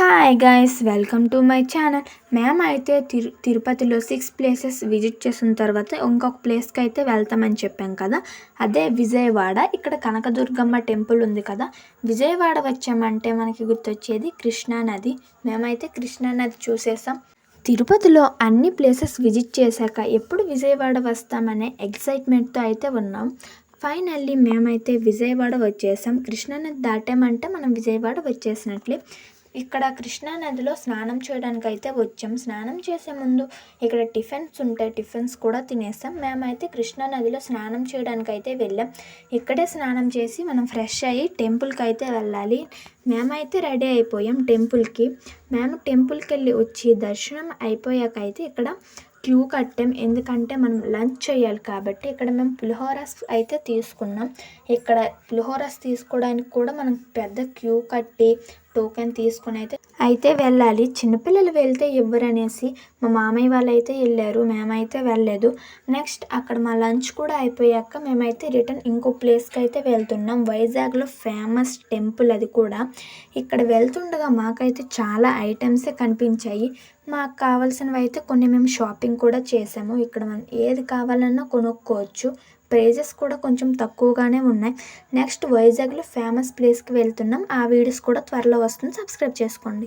Hi guys welcome to my channel అయితే తిరు తిరుపతిలో సిక్స్ ప్లేసెస్ విజిట్ చేసిన తర్వాత ఇంకొక ప్లేస్కి అయితే వెళ్తామని చెప్పాం కదా. అదే విజయవాడ. ఇక్కడ కనకదుర్గమ్మ టెంపుల్ ఉంది కదా. విజయవాడ వచ్చామంటే మనకి గుర్తొచ్చేది కృష్ణా నది. మేమైతే కృష్ణానది చూసేసాం. తిరుపతిలో అన్ని ప్లేసెస్ విజిట్ చేశాక ఎప్పుడు విజయవాడ వస్తామనే ఎక్సైట్మెంట్తో అయితే ఉన్నాం. ఫైనల్లీ మేమైతే విజయవాడ వచ్చేసాం. కృష్ణానది దాటామంటే మనం విజయవాడ వచ్చేసినట్లే. ఇక్కడ కృష్ణా నదిలో స్నానం చేయడానికి అయితే వచ్చాం. స్నానం చేసే ముందు ఇక్కడ టిఫిన్స్ ఉంటాయి టిఫిన్స్ కూడా తినేసాం. మేమైతే కృష్ణా నదిలో స్నానం చేయడానికి అయితే వెళ్ళాం. ఇక్కడే స్నానం చేసి మనం ఫ్రెష్ అయ్యి టెంపుల్కి అయితే వెళ్ళాలి. మేమైతే రెడీ అయిపోయాం టెంపుల్కి. మేము టెంపుల్కి వెళ్ళి వచ్చి దర్శనం అయిపోయాక అయితే ఇక్కడ క్యూ కట్టాం. ఎందుకంటే మనం లంచ్ చేయాలి కాబట్టి ఇక్కడ మేము పులిహోరస్ అయితే తీసుకున్నాం. ఇక్కడ పులిహోరస్ తీసుకోవడానికి కూడా మనం పెద్ద క్యూ కట్టి టోకెన్ తీసుకుని అయితే అయితే వెళ్ళాలి. చిన్నపిల్లలు వెళ్తే ఇవ్వరనేసి మా మామయ్య వాళ్ళు అయితే వెళ్ళారు. మేమైతే వెళ్ళలేదు. నెక్స్ట్ అక్కడ మా లంచ్ కూడా అయిపోయాక మేమైతే రిటర్న్ ఇంకో ప్లేస్కి అయితే వెళ్తున్నాం. వైజాగ్లో ఫేమస్ టెంపుల్ అది కూడా. ఇక్కడ వెళ్తుండగా మాకైతే చాలా ఐటమ్సే కనిపించాయి. మాకు కావాల్సినవి అయితే కొన్ని మేము షాపింగ్ కూడా చేసాము. ఇక్కడ మనం ఏది కావాలన్నా కొనుక్కోవచ్చు. ప్రైజెస్ కూడా కొంచెం తక్కువగానే ఉన్నాయి. నెక్స్ట్ వైజాగ్లో ఫేమస్ ప్లేస్కి వెళ్తున్నాం. ఆ వీడియోస్ కూడా త్వరలో వస్తుంది. సబ్స్క్రైబ్ చేసుకోండి.